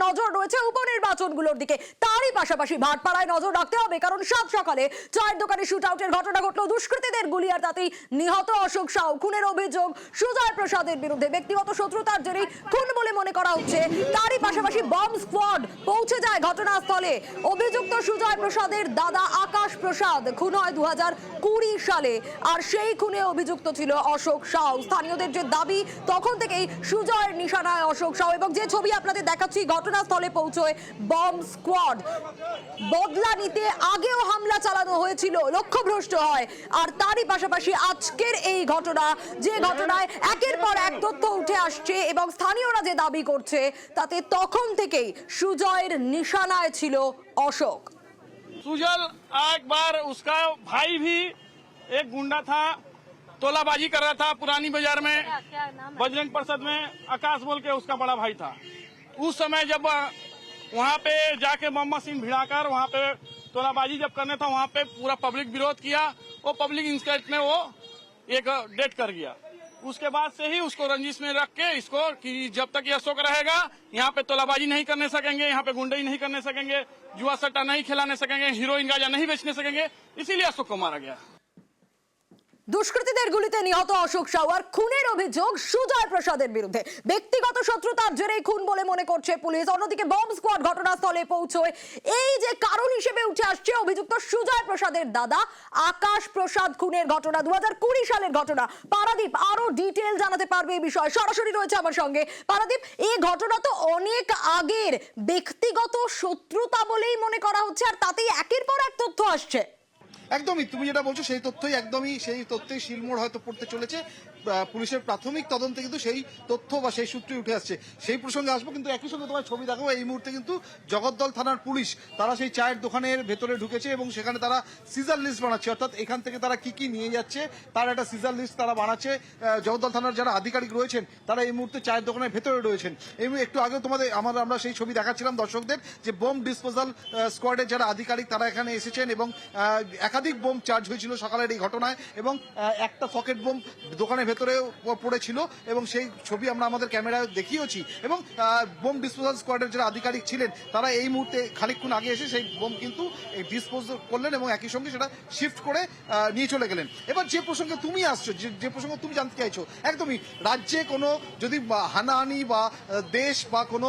নজর রয়েছে উপনির্বাচনগুলোর দিকে তারই পাশাপাশি ভাটপাড়ায় নজর রাখতে হবে, কারণ সাত সকালে চায়ের দোকানে শুট আউটের ঘটনা ঘটলো। দুষ্কৃতীদের গুলি আর তাতেই নিহত অশোক সাউ। খুনের অভিযোগ সুজয় প্রসাদের বিরুদ্ধে। ব্যক্তিগত শত্রুতার জেরেই খুন বলে মনে করা হচ্ছে। তারই পাশাপাশি বম্ব স্কোয়াড পৌঁছে যায় ঘটনাস্থলে। অভিযুক্ত সুজয় প্রসাদের দাদা আকাশ প্রসাদ খুন হয় দু কুড়ি সালে। আর সেই খুনে অভিযুক্ত ছিল অশোক সাউ। স্থানীয়দের যে দাবি, তখন থেকেই সুজয়ের নিশানায় অশোক সাউ। এবং যে ছবি আপনাদের দেখাচ্ছি, ঘটনাস্থলে পৌঁছয় বম্ব স্কোয়াড বদলা নিতে আগেও হামলা চালানো হয়েছিল লক্ষ্যভ্রষ্ট হয় আর তারই পাশাপাশি আজকের এই ঘটনা যে ঘটনায় একের পর এক তথ্য উঠে আসছে এবং স্থানীয়রা যে দাবি করছে তাতে তখন থেকেই সুজয়ের নিশানায় ছিল অশোক सुजल एक बार उसका भाई भी एक गुंडा था तोलाबाजी कर रहा था पुरानी बाजार में बजरंग परिषद में आकाश बोल के उसका बड़ा भाई था उस समय जब वहाँ पे जाके मोहम्मद सिंह भिड़ाकर वहाँ पे तोलाबाजी जब करने था, वहाँ पे पूरा पब्लिक विरोध किया। वो पब्लिक इंस्टेंट में वो एक डेट कर गया। उसके बाद से ही उसको रंजिश में रख के इसको कि जब तक ये अशोक रहेगा, यहाँ पे तोलाबाजी नहीं करने सकेंगे, यहाँ पे गुंडई नहीं करने सकेंगे जुआ सट्टा नहीं खिलाने सकेंगे, हीरोइन गाजा नहीं बेचने सकेंगे। इसीलिए अशोक को मारा गया। দুষ্কৃতীদের গুলিতে নিহত অশোক সাউ আর খুনের অভিযোগ সুজয় প্রসাদের বিরুদ্ধে। ব্যক্তিগত শত্রুতার জেরেই খুন বলে মনে করছে পুলিশ। অন্যদিকে বম্ব স্কোয়াড ঘটনাস্থলে পৌঁছয়। এই যে কারণ হিসেবে উঠে আসছে অভিযুক্ত সুজয় প্রসাদের দাদা আকাশ প্রসাদ খুনের ঘটনা দু সালের ঘটনা। পারাদীপ, আরও ডিটেল জানাতে পারবে এই বিষয়ে। সরাসরি রয়েছে আমার সঙ্গে। পারাদীপ, এই ঘটনা তো অনেক আগের। ব্যক্তিগত শত্রুতা বলেই মনে করা হচ্ছে, আর তাতেই একের পর এক তথ্য আসছে। একদমই তুমি যেটা বলছো সেই তথ্যই একদমই সেই তথ্যই শিলমোড় হয়তো পড়তে চলেছে। পুলিশের প্রাথমিক তদন্তে কিন্তু সেই তথ্য বা সেই সূত্রে উঠে আসছে। সেই প্রসঙ্গে আসব, কিন্তু একই সঙ্গে তোমার ছবি দেখাবো। এই মুহূর্তে কিন্তু জগদ্দল থানার পুলিশ, তারা সেই চায়ের দোকানের ভেতরে ঢুকেছে এবং সেখানে তারা সিজার লিস্ট বানাচ্ছে। অর্থাৎ এখান থেকে তারা কি কি নিয়ে যাচ্ছে, তার একটা সিজার লিস্ট তারা বানাচ্ছে। জগদ্দল থানার যারা আধিকারিক রয়েছেন, তারা এই মুহূর্তে চায়ের দোকানের ভেতরে রয়েছেন। এই একটু আগে তোমাদের, আমার, আমরা সেই ছবি দেখাচ্ছিলাম দর্শকদের, যে বোম ডিসপোজাল স্কোয়াডের যারা আধিকারিক তারা এখানে এসেছেন এবং একাধিক বোম চার্জ হয়েছিল সকালের এই ঘটনায় এবং একটা সকেট বোম দোকানের ভেতরে পড়েছিল এবং সেই ছবি আমরা আমাদের ক্যামেরায় দেখিয়েছি এবং বোম ডিসপোজাল স্কোয়াডের যারা আধিকারিক ছিলেন, তারা এই মুহূর্তে খানিকক্ষণ আগে এসে সেই বোম কিন্তু ডিসপোজ করলেন এবং একই সঙ্গে সেটা শিফট করে নিয়ে চলে গেলেন। এবার যে প্রসঙ্গে তুমি আসছো, যে প্রসঙ্গে তুমি জানতে চাইছো, একদমই রাজ্যে কোনো যদি হানাহানি বা দেশ বা কোনো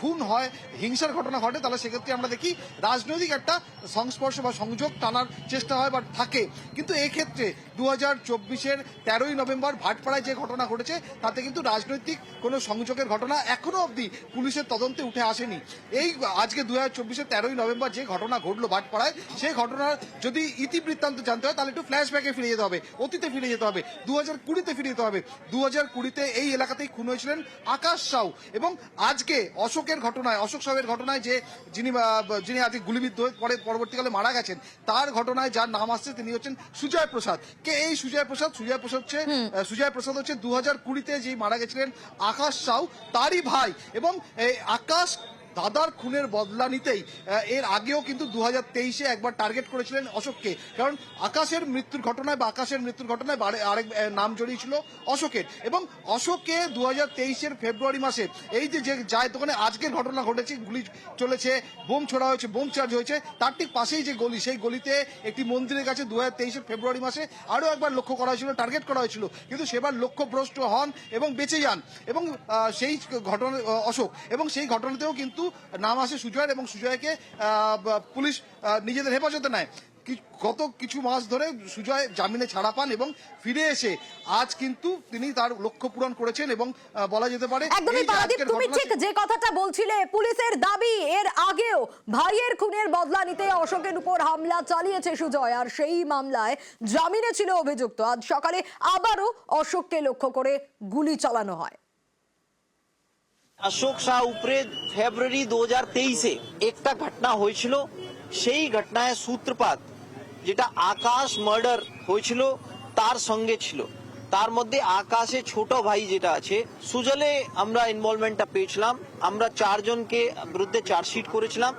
খুন হয়, হিংসার ঘটনা ঘটে, তাহলে সেক্ষেত্রে আমরা দেখি রাজনৈতিক একটা সংস্পর্শ বা সংযোগ টানার চেষ্টা হয় বা থাকে। কিন্তু এক্ষেত্রে দু হাজার চব্বিশের তেরোই নভেম্বর ভাটপাড়ায় যে ঘটনা ঘটেছে তাতে কিন্তু রাজনৈতিক কোনো সংযোগের ঘটনা এখনও অবধি পুলিশের তদন্তে উঠে আসেনি। এই আজকে দু হাজার চব্বিশের তেরোই নভেম্বর যে ঘটনা ঘটলো ভাটপাড়ায় সেই ঘটনার যদি ইতিবৃত্তান্ত জানতে হয় তাহলে একটু ফ্ল্যাশব্যাকে ফিরে যেতে হবে অতীতে ফিরে যেতে হবে দু হাজার কুড়িতে ফিরে যেতে হবে। দু হাজার কুড়িতে এই এলাকাতেই খুন হয়েছিলেন আকাশ সাউ এবং আজকে অশোকের ঘটনায় অশোক সাহের ঘটনায় যে যিনি যিনি আজকে গুলিবিদ্ধ হয়ে পরে পরবর্তীকালে মারা গেছেন তার ঘটনায় যার নাম আসছে তিনি হচ্ছেন সুজয় প্রসাদ। কে এই সুজয় প্রসাদ? সুজয় প্রসাদ হচ্ছে সুজয় প্রসাদ হচ্ছে দু হাজার কুড়িতে যে মারা গেছিলেন আকাশ সাউ, তারই ভাই এবং আকাশ দাদার খুনের বদলা নিতেই এর আগেও কিন্তু দু হাজার তেইশে একবার টার্গেট করেছিলেন অশোককে। কারণ আকাশের মৃত্যুর ঘটনায় বা আকাশের মৃত্যুর ঘটনায় আরেক নাম জড়িয়েছিল অশোকের। এবং অশোককে দু হাজার তেইশের ফেব্রুয়ারি মাসে এই যে যে যায় দোকানে আজকের ঘটনা ঘটেছে, গুলি চলেছে, বোম ছোড়া হয়েছে, বোম চার্জ হয়েছে, তার ঠিক পাশেই যে গলি, সেই গলিতে একটি মন্দিরের কাছে দু হাজার তেইশের ফেব্রুয়ারি মাসে আরও একবার লক্ষ্য করা হয়েছিল টার্গেট করা হয়েছিল। কিন্তু সেবার লক্ষ্যভ্রষ্ট হন এবং বেঁচে যান। এবং সেই ঘটনা, অশোক। এবং সেই ঘটনাতেও কিন্তু নাম আসে সুজয়ের এবং সুজয়কে পুলিশ নিজেদের হেফাজতে নেয়। গত কিছু মাস ধরে সুজয় জামিনে ছাড়া পান এবং ফিরে এসে আজ কিন্তু তিনি তার লক্ষ্য পূরণ করেছেন এবং বলা যেতে পারে একদমই পারাদীপ তুমি ঠিক যে কথাটা বলছিলে পুলিশের দাবি এর আগেও ভাইয়ের খুনের বদলা নিতে অশোকের উপর হামলা চালিয়েছে সুজয় আর সেই মামলায় জামিনে ছিল অভিযুক্ত। আজ সকালে আবারও অশোককে লক্ষ্য করে গুলি চালানো হয়। অশোক শাহ উপরে ফেব্রুয়ারি দু হাজার তেইশে একটা ঘটনা হয়েছিল। সেই ঘটনায় সূত্রপাত, যেটা আকাশ মার্ডার হয়েছিল, তার সঙ্গে ছিল। তার মধ্যে আকাশে ছোট ভাই যেটা আছে, সুজলে আমরা ইনভলভমেন্টটা পেয়েছিলাম। আমরা চারজনকে বিরুদ্ধে চার্জশিট করেছিলাম।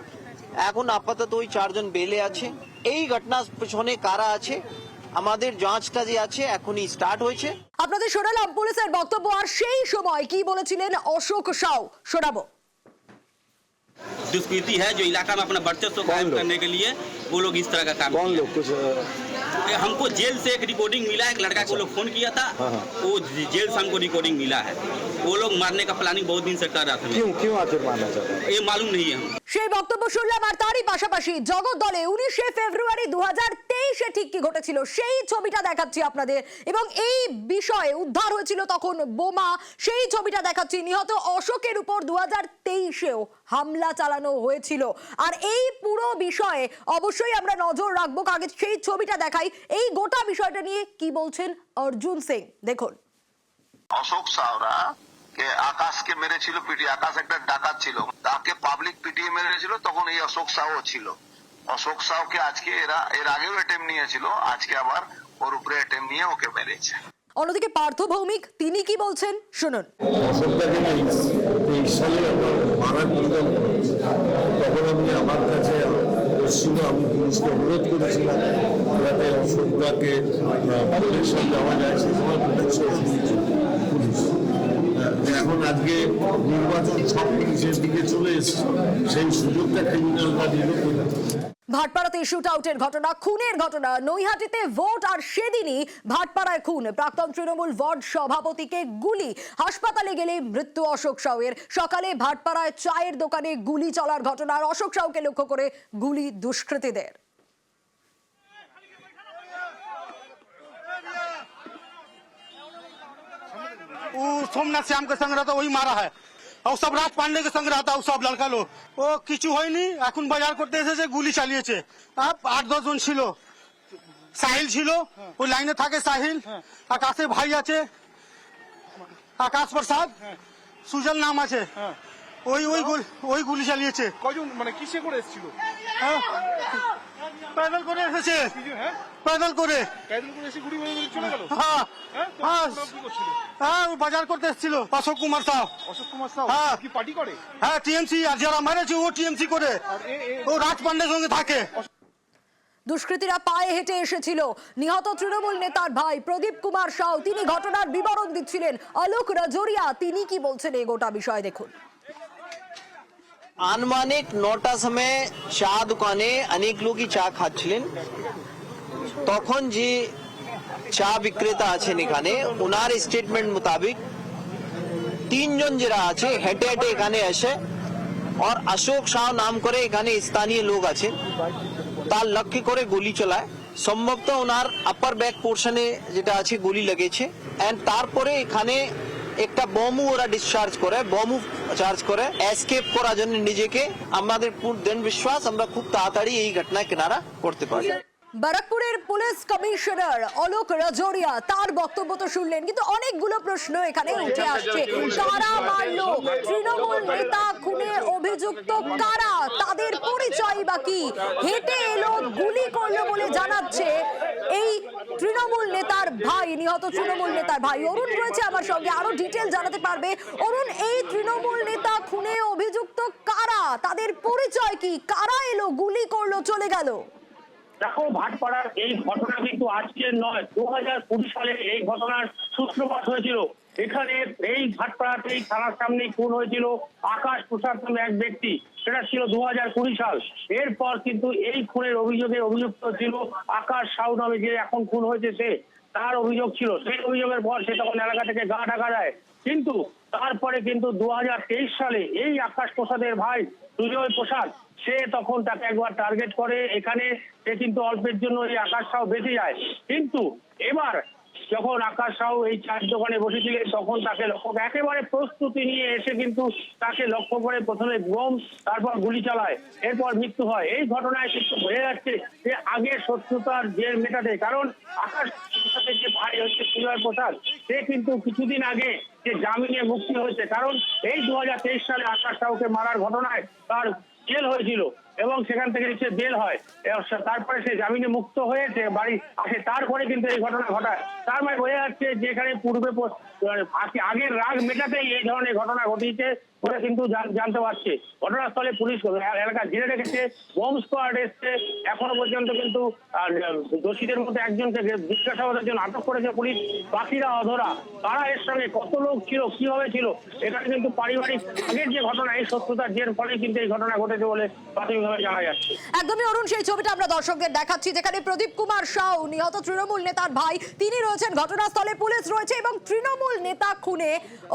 এখন আপাতত ওই চারজন বেলে আছে। এই ঘটনার পেছনে কারা আছে? আমাদের যাঁচটা যে আছে, এখনই স্টার্ট হয়েছে। আপনাদের শোনালাম পুলিশের বক্তব্য আর সেই সময় কি বলেছিলেন অশোক সাউ শোনাবো दुष्कृति है जो इलाका में अपना वर्चस्व कायम लोग? करने के लिए वो लोग इस तरह का काम कौन किए। लोग कुछ अ, ये हमको जेल से एक रिकॉर्डिंग मिला है एक लड़का को लोग फोन किया था हाँ, हाँ। वो जेल से हमको रिकॉर्डिंग मिला है वो लोग मारने का प्लानिंग बहुत दिन से कर रहा था क्यों क्यों आखिर मानना चाहते हैं ये मालूम नहीं है हम সেই বক্তব্য শুনলাম আর তারই পাশাপাশি জগৎ দলে উনিশে ফেব্রুয়ারি দু হাজার তেইশে ঠিক কি ঘটেছিল সেই ছবিটা দেখাচ্ছি আপনাদের। এবং এই বিষয়ে উদ্ধার হয়েছিল তখন বোমা, সেই ছবিটা দেখাচ্ছি। নিহত অশোকের উপর দু হাজার তেইশেও হামলা চালানো হয়েছিল। আর এই পুরো বিষয়ে অবশ্যই আমরা নজর রাখব। আগে সেই ছবিটা দেখাই। এই গোটা বিষয়টা নিয়ে কি বলছেন অর্জুন সিং? দেখুন। অশোক সাহরা কে আকাশকে মেরেছিল পিটি আকাশ একটা ডাকাত ছিল। তাকে পাবলিক পিটিয়ে মেরেছিল তখন এই অশোক সাহু ছিল। অশোক সাহুকে আজকে এরা এর আগেও অ্যাটেম্প নিয়েছিল আজকে আবার ওর উপরে অ্যাটেম্প নিয়ে ওকে মেরেছে। অন্যদিকে পার্থ ভৌমিক তিনি কি বলছেন? শুনুন। অশোকটাকে তেইশ সালে আমার তখন আমি আমার কাছে এসেছিল আমি পুলিশকে অনুরোধ করেছিলাম যাতে অশোকটাকে প্রোটেকশন দেওয়া যায় সময় আহ, এখন আজকে নির্বাচন সব পুলিশের দিকে চলে সেই সুযোগটা ক্রিমিনালরা নিল কোথায়? ভাটপাড়াতে শুট আউটের ঘটনা, খুনের ঘটনা। নৈহাটিতে ভোট আর সেদিনই ভাটপাড়ায় খুন। প্রাক্তন তৃণমূল ওয়ার্ড সভাপতিকে গুলি। হাসপাতালে গেলে মৃত্যু অশোক সাউয়ের। সকালে ভাটপাড়ায় চায়ের দোকানে গুলি চলার ঘটনা আর অশোক সাউকে লক্ষ্য করে গুলি দুষ্কৃতীদের। वो सोमनाथ श्याम के संग रहता वही मारा है और सब রাত পান্ডে के संग रहता ও সব লড়কা লোক ও কিছু হয়নি এখন বাজার করতে এসেছে গুলি চালিয়েছে আপ আট দশ জন ছিল সাহিল ছিল ওই লাইনে থাকে সাহিল আকাশের ভাই আছে আকাশ প্রসাদ সুজল নাম আছে ওই ওই গুলি- ওই গুলি চালিয়েছে কজন মানে কিসে করে এসেছিল হ্যাঁ? প্যাডেল করে এসেছে। হ্যাঁ? প্যাডেল করে। হ্যাঁ হ্যাঁ? হ্যাঁ। ওরা কি করছিল? হ্যাঁ ও বাজার করতে এসেছিল অশোক কুমার সাহ। অশোক কুমার সাউ হ্যাঁ। কি পার্টি করে? হ্যাঁ টিএমসি আর যারা মেরেছে ও টিএমসি করে। ও রাজ পান্ডের সঙ্গে থাকে। দুষ্কৃতীরা পায়ে হেঁটে এসেছিল। নিহত তৃণমূল নেতার ভাই প্রদীপ কুমার সাউ তিনি ঘটনার বিবরণ দিচ্ছিলেন। অলোক রাজোরিয়া তিনি কি বলছেন এই গোটা বিষয় দেখুন। আনুমানিক নটার সময় চা দোকানে অনেক লোকই চা খাচ্ছিলেন। তখন যে চা বিক্রেতা আছেন এখানে, ওনার স্টেটমেন্ট মোতাবেক তিনজন যারা আছে, হেঁটে হেঁটে এখানে এসে আর অশোক শাহ নাম করে এখানে স্থানীয় লোক আছেন। তার লক্ষ্য করে গুলি চালায়। সম্ভবত ওনার আপার ব্যাক পোর্শনে যেটা আছে, গুলি লেগেছে। এন্ড তারপরে এখানে একটা বমু ওরা ডিসচার্জ করে বমু চার্জ করে এসকেপ করার জন্য নিজেকে আমাদের দৃঢ় বিশ্বাস আমরা খুব তাড়াতাড়ি এই ঘটনা কিনারা করতে পারি ব্যারাকপুরের পুলিশ কমিশনার অলোক রাজোরিয়া তার বক্তব্য তো শুনলেন কিন্তু অনেকগুলো প্রশ্ন এখানে উঠে আসছে কারা মারলো তৃণমূল নেতা খুনে অভিযুক্ত কারা তাদের পরিচয় বা কি হেঁটে এলো গুলি করল বলে জানাচ্ছে এই তৃণমূল নেতার ভাই, নিহত তৃণমূল নেতার ভাই অরুণ রয়েছে আমার সঙ্গে। আরও ডিটেল জানাতে পারবে। অরুণ, এই তৃণমূল নেতা খুনে অভিযুক্ত কারা? তাদের পরিচয় কি? কারা এলো? গুলি করল? চলে গেল? দেখো, ভাটপাড়ার এই ঘটনা কিন্তু আজকের নয়, দু সালে এই ঘটনার সূত্রপাত হয়েছিল। এখানে এই ভাটপাড়াতে এই থানার সামনেই খুন হয়েছিল আকাশ প্রসাদ নামে এক ব্যক্তি। সেটা ছিল দু হাজার কুড়ি সাল। এরপর কিন্তু এই খুনের অভিযোগে অভিযুক্ত ছিল আকাশ সাউ নামে যে এখন খুন হয়েছে সে। তার অভিযোগ ছিল। সেই অভিযোগের পর সে তখন এলাকা থেকে গা ঢাকা দেয়। কিন্তু তারপরে কিন্তু দু হাজার তেইশ সালে এই আকাশ প্রসাদের ভাই সুজয় প্রসাদ, সে তখন তাকে একবার টার্গেট করে। এখানে সে কিন্তু অল্পের জন্য এই আকাশ সাউ বেঁচে যায়। কিন্তু এবার যখন আকাশ সাউ এই চার দোকানে বসেছিলেন তখন তাকে লক্ষ্য একেবারে প্রস্তুতি নিয়ে এসে কিন্তু তাকে লক্ষ্য করে প্রথমে বোম তারপর গুলি চালায়, এরপর মৃত্যু হয়। এই ঘটনায় কিন্তু বোঝা যাচ্ছে যে আগে শত্রুতার জের মেটাতে, কারণ আকাশ প্রসাদের যে ভাই হচ্ছে সুজয় প্রসাদ, সে কিন্তু কিছুদিন আগে যে জামিনে মুক্তি হয়েছে, কারণ এই দু হাজার তেইশ সালে আকাশ সাউকে মারার ঘটনায় তার জেল হয়েছিল। এবং সেখান থেকে সে বেল হয়। তারপরে সে জামিনে মুক্ত হয়েছে বাড়ি আসে। তারপরে কিন্তু এই ঘটনা ঘটায়। তার মানে বোঝা যাচ্ছে যেখানে পূর্বে প- আগের রাগ মেটাতেই এই ধরনের ঘটনা ঘটিয়েছে বলে কিন্তু জান- জানতে পারছে। ঘটনাস্থলে পুলিশ এলাকা ঘিরে রেখেছে। বোম স্কোয়াড এসছে। এখনও পর্যন্ত কিন্তু দোষীদের মধ্যে একজনকে জিজ্ঞাসাবাদের জন্য আটক করেছে পুলিশ। বাকিরা অধরা। তারা এর সঙ্গে কত লোক ছিল, কীভাবে ছিল এখানে কিন্তু পারিবারিক আগের যে ঘটনা, এই সত্যতার জের ফলে কিন্তু এই ঘটনা ঘটেছে বলে যাচ্ছে একদমই অরুণ, সেই ছবিটা আমরা দর্শকদের দেখাচ্ছি, যেখানে প্রদীপ কুমার সাউ, নিহত তৃণমূল নেতার ভাই, তিনি রয়েছেন ঘটনাস্থলে, পুলিশ রয়েছে এবং তৃণমূল নেতা খুনে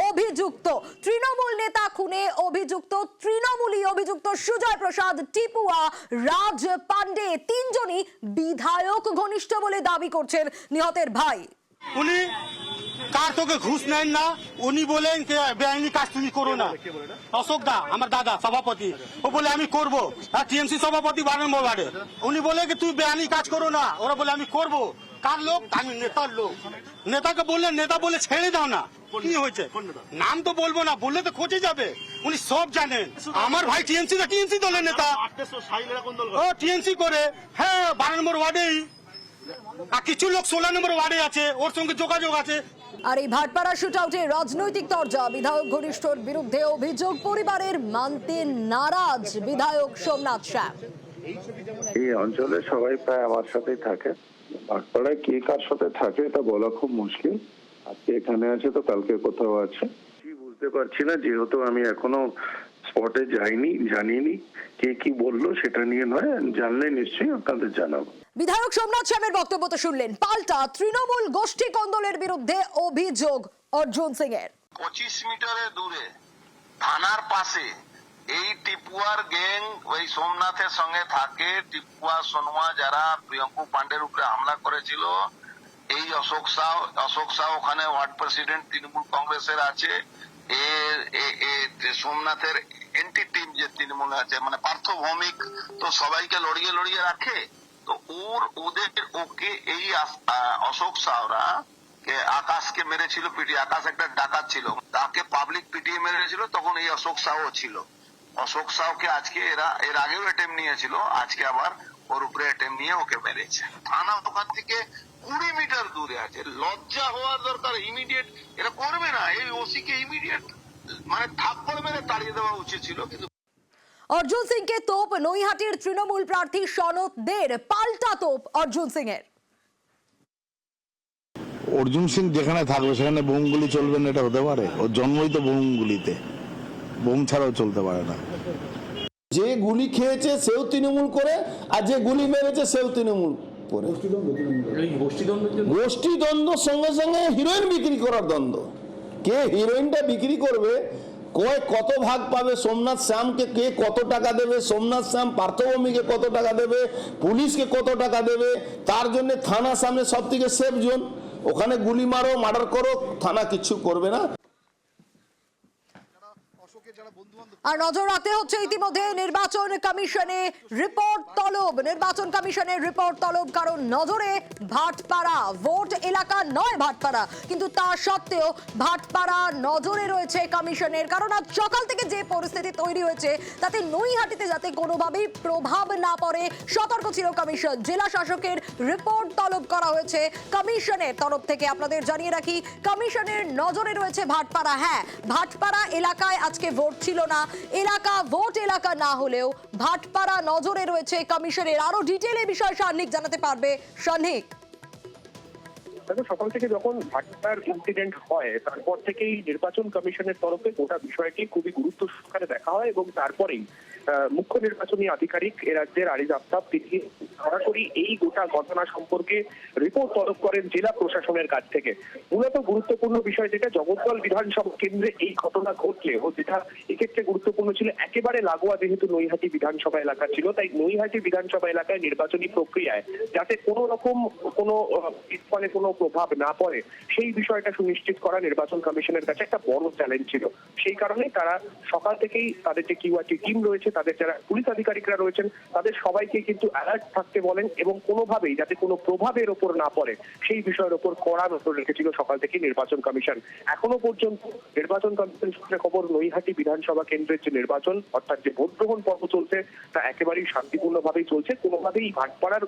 অভিযুক্ত, তৃণমূল নেতা খুনে অভিযুক্ত তৃণমূলী অভিযুক্ত সুজয় প্রসাদ, টিপুয়া, রাজ পান্ডে তিনজনই বিধায়ক ঘনিষ্ঠ বলে দাবি করছেন নিহতের ভাই। উনি কার তোকে ঘুষ নেন না? উনি বলেন যে বেআইনি কাজ তুমি করো না। অশোক দা আমার দাদা সভাপতি। ও বলে আমি করব। আর টিএমসি সভাপতি বারো নম্বর উনি বলে কি তুই বেআইনি কাজ করো না। ওরা বলে আমি করব। কার লোক? আমি নেতার লোক। নেতাকে বললেন নেতা বলে ছেড়ে দাও না। কি হয়েছে? নাম তো বলব না বললে তো খোঁজে যাবে। উনি সব জানেন। আমার ভাই টিএমসি টিএমসি দলের নেতা। ও টিএমসি করে। হ্যাঁ বারো নম্বর ওয়ার্ডেই। আর কিছু লোক ষোলো নম্বর ওয়ার্ডে আছে ওর সঙ্গে যোগাযোগ আছে। আর এই ভাটপাড়া শুটআউটে রাজনৈতিক তরজা বিধায়ক ঘনিষ্ঠর বিরুদ্ধে অভিযোগ পরিবারের মানতে নারাজ বিধায়ক সোমনাথ শ্যাম। এই অঞ্চলে সবাই প্রায় আমার সাথেই থাকে। বাগপাড়ায় কে কার সাথে থাকে এটা বলা খুব মুশকিল। আজকে এখানে আছে তো কালকে কোথাও আছে। কি বুঝতে পারছি না যেহেতু আমি এখনও স্পটে যাইনি জানিনি কে কি বলল সেটা নিয়ে নয় জানলে নিশ্চয়ই আপনাদের জানাব। বিধায়ক সোমনাথ শ্যামের বক্তব্য তো শুনলেন। পাল্টা তৃণমূল গোষ্ঠী কন্দলের বিরুদ্ধে অভিযোগ অর্জুন সিং এর পঁচিশ মিটারের দূরে থানার পাশে এই টিপুয়ার গ্যাং ওই সোমনাথের সঙ্গে থাকে। টিপুয়া সোনুয়া যারা প্রিয়ঙ্কু পান্ডের উপরে হামলা করেছিল এই অশোক সাউ অশোক সাউ ওখানে ওয়ার্ড প্রেসিডেন্ট তৃণমূল কংগ্রেসের আছে। সোমনাথের এন্টি টিম যে তৃণমূল আছে মানে পার্থ ভৌমিক তো সবাইকে লড়িয়ে লড়িয়ে রাখে, তো ওর, ওদের, ওকে এই অশোক সাউরা কে আকাশকে মেরেছিল পিটি আকাশ একটা ডাকাত ছিল, তাকে পাবলিক পিটিয়ে মেরেছিল, তখন এই অশোক সাহু ছিল। অশোক সাহুকে আজকে এরা, এর আগেও অ্যাটেম্প নিয়েছিল, আজকে আবার ওর উপরে অ্যাটেম্প নিয়ে ওকে মেরেছে। থানা ওখান থেকে কুড়ি মিটার দূরে আছে। লজ্জা হওয়ার দরকার ইমিডিয়েট এরা করবে না। এই ওসি কে ইমিডিয়েট মানে থাপ্পড় মেরে তাড়িয়ে দেওয়া উচিত ছিল কিন্তু অর্জুন সিংকে তোপ নৈহাটির তৃণমূল প্রার্থী সনৎ দের পাল্টা তোপ অর্জুন সিং এর অর্জুন সিং যেখানে থাকবে সেখানে বোমগুলি চলবে না এটা হতে পারে। ওর জন্মই তো বোমগুলিতে বোম ছাড়াও চলতে পারে না। যে গুলি খেয়েছে সেও তৃণমূল করে আর যে গুলি মেরেছে সেও তৃণমূল। করে গোষ্ঠী দ্বন্দ্ব সঙ্গে সঙ্গে হিরোইন বিক্রি করার দ্বন্দ্ব। কে হিরোইনটা বিক্রি করবে? কয় কত ভাগ পাবে সোমনাথ শ্যামকে? কে কত টাকা দেবে? সোমনাথ শ্যাম পার্থভূমিকে কত টাকা দেবে? পুলিশকে কত টাকা দেবে? তার জন্য থানা সামনে সব থেকে সেফ জোন ওখানে গুলি মারো মার্ডার করো থানা কিচ্ছু করবে না অশোকের যারা বন্ধু বান্ধব আর নজর রাখতে হচ্ছে ইতিমধ্যে নির্বাচন কমিশনে রিপোর্ট তলব। নির্বাচন কমিশনের রিপোর্ট তলব কারণ নজরে ভাটপাড়া। ভোট এলাকা নয় ভাটপাড়া। কিন্তু তা সত্ত্বেও ভাটপাড়া নজরে রয়েছে কমিশনের। কারণ আজ সকাল থেকে যে পরিস্থিতি তৈরি হয়েছে, তাতে নৈহাটিতে যাতে কোনোভাবেই প্রভাব না পড়ে, সতর্ক ছিল কমিশন। জেলা শাসকের রিপোর্ট তলব করা হয়েছে কমিশনের তরফ থেকে। আপনাদের জানিয়ে রাখি, কমিশনের নজরে রয়েছে ভাটপাড়া। হ্যাঁ ভাটপাড়া এলাকায় আজকে ভোট ছিল না, এলাকা ভোট এলাকা না হলেও ভাটপাড়া নজরে রয়েছে কমিশনের। আরও ডিটেলে বিষয় সান্নিক জানাতে পারবে সন্নিক। দেখো, সকাল থেকে যখন ভাট্টার ইনসিডেন্ট হয়, তারপর থেকেই নির্বাচন কমিশনের তরফে গোটা বিষয়টি খুবই গুরুত্ব সহকারে দেখা হয় এবং তারপরেই মুখ্য নির্বাচনী আধিকারিক এ রাজ্যের আরিজ আফতাব তিনি সরাসরি এই গোটা ঘটনা সম্পর্কে রিপোর্ট তলব করেন জেলা প্রশাসনের কাছ থেকে। মূলত গুরুত্বপূর্ণ বিষয় যেটা, জগদ্দল বিধানসভা কেন্দ্রে এই ঘটনা ঘটলে, ও যেটা এক্ষেত্রে গুরুত্বপূর্ণ ছিল, একেবারে লাগোয়া যেহেতু নৈহাটি বিধানসভা এলাকা ছিল, তাই নৈহাটি বিধানসভা এলাকায় নির্বাচনী প্রক্রিয়ায় যাতে কোনো রকম কোনো ফলে কোনো প্রভাব না পড়ে, সেই বিষয়টা সুনিশ্চিত করা নির্বাচন কমিশনের কাছে একটা বড় চ্যালেঞ্জ ছিল। সেই কারণে তারা সকাল থেকেই তাদের যে কিউআরটি টিম রয়েছে, তাদের যারা পুলিশ আধিকারিকরা রয়েছেন, তাদের সবাইকে কিন্তু অ্যালার্ট থাকতে বলেন এবং কোনোভাবেই যাতে কোনো প্রভাবের ওপর না পড়ে, সেই বিষয়ের ওপর কড়া নজর রেখেছিল সকাল থেকে নির্বাচন কমিশন। এখনও পর্যন্ত নির্বাচন কমিশন সূত্রে খবর, নৈহাটি বিধানসভা কেন্দ্রের যে নির্বাচন, অর্থাৎ যে ভোট গ্রহণ পর্ব চলছে, তা একেবারেই শান্তিপূর্ণভাবেই চলছে। কোনোভাবেই ভাটপাড়ার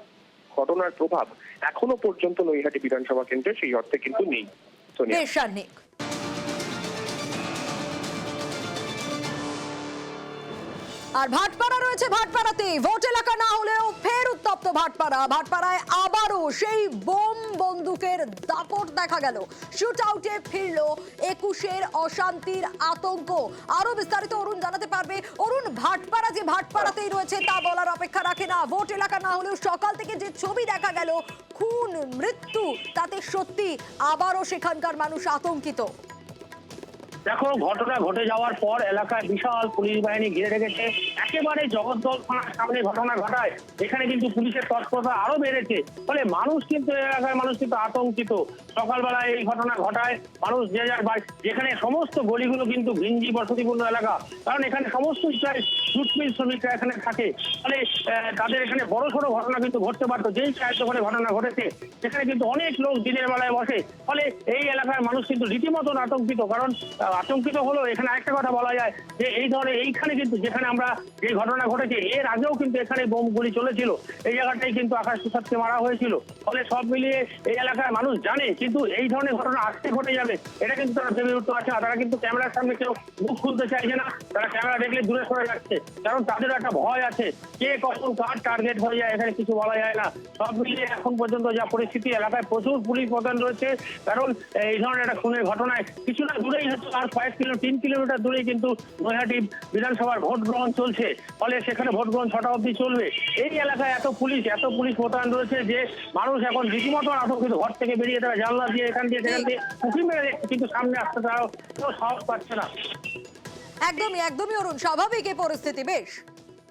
ঘটনার প্রভাব এখনও পর্যন্ত নৈহাটি বিধানসভা কেন্দ্রে সেই অর্থে কিন্তু নেই। আর ভাটপাড়া রয়েছে ভাটপাড়াতে। ভোট এলাকা না হলেও ফের উত্তপ্ত ভাটপাড়া। ভাটপাড়ায় আবারও সেই বোম বন্দুকের দাপট দেখা গেল। শুট আউটে ফিরল একুশের অশান্তির আতঙ্ক। আরও বিস্তারিত অরুণ জানাতে পারবে। অরুণ, ভাটপাড়া যে ভাটপাড়াতেই রয়েছে তা বলার অপেক্ষা রাখে না। ভোট এলাকা না হলেও সকাল থেকে যে ছবি দেখা গেল, খুন, মৃত্যু, তাতে সত্যি আবারও সেখানকার মানুষ আতঙ্কিত। দেখো, ঘটনা ঘটে যাওয়ার পর এলাকায় বিশাল পুলিশ বাহিনী ঘিরে রেখেছে। একেবারে জগদ্দল থানার সামনে ঘটনা ঘটায়। এখানে কিন্তু পুলিশের তৎপরতা আরও বেড়েছে। ফলে মানুষ কিন্তু এই এলাকার মানুষ কিন্তু আতঙ্কিত। সকালবেলায় এই ঘটনা ঘটায়। মানুষ যে যার বাড়ি যেখানে সমস্ত গলিগুলো কিন্তু ভিঞ্জি বসতিপূর্ণ এলাকা। কারণ এখানে সমস্ত প্রায় জুটমিল শ্রমিকরা এখানে থাকে। ফলে তাদের এখানে বড় সড়ো ঘটনা কিন্তু ঘটতে পারতো। যেই চায়ের দোকানে ঘটনা ঘটেছে, সেখানে কিন্তু অনেক লোক দিনের বেলায় বসে। ফলে এই এলাকার মানুষ কিন্তু রীতিমতন আতঙ্কিত। কারণ আহ, আতঙ্কিত হলো। এখানে আরেকটা কথা বলা যায় যে এই ধরনের এইখানে কিন্তু যেখানে আমরা যে ঘটনা ঘটেছে এর আগেও কিন্তু এখানে বোম গুলি চলেছিল। এই জায়গাটাই কিন্তু আকাশ প্রসাদকে মারা হয়েছিল। ফলে সব মিলিয়ে এই এলাকার মানুষ জানে কিন্তু এই ধরনের ঘটনা আসতে ঘটে যাবে এটা কিন্তু তারা ভেবে উঠতে পারছে না। তারা কিন্তু ক্যামেরার সামনে কেউ মুখ খুলতে চাইছে না। তারা ক্যামেরা দেখলে দূরে সরে যাচ্ছে। কারণ তাদের একটা ভয় আছে কে কখন কার টার্গেট হয়ে যায় এখানে কিছু বলা যায় না। সব মিলিয়ে এখন পর্যন্ত যা পরিস্থিতি এলাকায় প্রচুর পুলিশ প্রধান রয়েছে। কারণ এই ধরনের একটা খুনের ঘটনায় কিছু না দূরেই হচ্ছে আর কয়েক কিলো, তিন কিলোমিটার দূরে কিন্তু নৈহাটি বিধানসভার ভোট গ্রহণ চলছে। ফলে সেখানে ভোট গ্রহণ ছটা অবধি চলবে। এই এলাকায় এত পুলিশ এত পুলিশ মোতায়েন রয়েছে যে মানুষ এখন রীতিমতো আতঙ্কিত। ঘর থেকে বেরিয়ে তারা জানলা দিয়ে, এখান দিয়ে, সেখান দিয়ে উঁকি মেরে কিন্তু সামনে আসতে তারাও কেউ সাহস পাচ্ছে না। একদমই একদমই অরুণ, স্বাভাবিক এই পরিস্থিতি, বেশ।